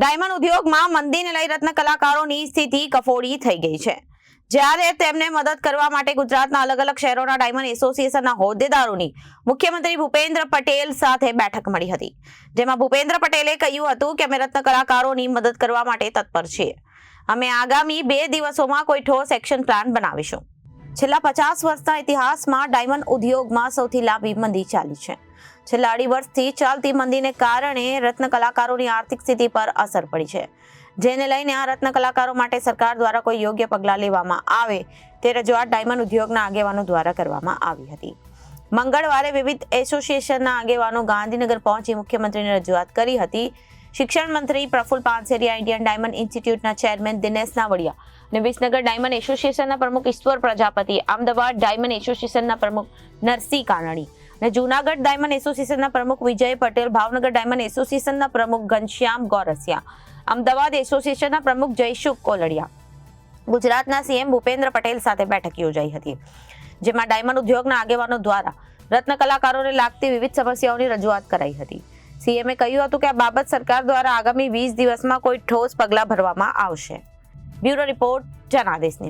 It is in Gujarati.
ડાયમંડ ઉદ્યોગમાં મંદીને લઈ રત્ન કલાકારોની સ્થિતિ કફોડી થઈ ગઈ છે. જ્યારે તેમને મદદ કરવા માટે ગુજરાતના અલગ અલગ શહેરોના ડાયમંડ એસોસિએશનના હોદ્દેદારોની મુખ્યમંત્રી ભૂપેન્દ્ર પટેલ સાથે બેઠક મળી હતી. જેમાં ભૂપેન્દ્ર પટેલે કહ્યું હતું કે અમે રત્ન કલાકારોની મદદ કરવા માટે તત્પર છીએ. અમે આગામી બે દિવસોમાં કોઈ ઠોસ એક્શન પ્લાન બનાવીશું. છેલ્લા પચાસ વર્ષના ઇતિહાસમાં ડાયમંડ ઉદ્યોગમાં સૌથી લાંબી મંદી ચાલી છે. છેલ્લા અઢી વર્ષથી ચાલતી મંદીને કારણે રત્ન કલાકારોની આર્થિક સ્થિતિ પર અસર પડી છે. જેને લઈને આ રત્ન કલાકારો માટે સરકાર દ્વારા કોઈ યોગ્ય પગલાં લેવામાં આવે તે રજૂઆત ડાયમંડ ઉદ્યોગના આગેવાનો દ્વારા કરવામાં આવી હતી. મંગળવારે વિવિધ એસોસિએશનના આગેવાનો ગાંધીનગર પહોંચી મુખ્યમંત્રીને રજૂઆત કરી હતી. શિક્ષણ મંત્રી પ્રફુલ પાનસેરિયા ઇન્ડિયન ડાયમંડ ઇન્સ્ટિટ્યૂટના ચેરમેન દિનેશ નાવડિયા અને વિસનગર ડાયમંડ એસોસિએશનના પ્રમુખ ઈશ્વર પ્રજાપતિ, અમદાવાદ ડાયમંડ એસોસિએશનના પ્રમુખ નરસિંહ કાનાણી અને જૂનાગઢ ડાયમંડ એસોસિએશનના પ્રમુખ વિજય પટેલ, ભાવનગર ડાયમંડ એસોસિએશનના પ્રમુખ ઘનશ્યામ ગોરસિયા, અમદાવાદ એસોસિએશનના પ્રમુખ જયશુખ કોલડિયા. ગુજરાતના સીએમ ભૂપેન્દ્ર પટેલ સાથે બેઠક યોજાઈ હતી, જેમાં ડાયમંડ ઉદ્યોગના આગેવાનો દ્વારા રત્ન કલાકારોને લાગતી વિવિધ સમસ્યાઓની રજૂઆત કરાઈ હતી. સીએમએ કહ્યું હતું કે આ બાબત સરકાર દ્વારા આગામી વીસ દિવસમાં કોઈ ઠોસ પગલાં ભરવામાં આવશે. Bureau report Janadesh news.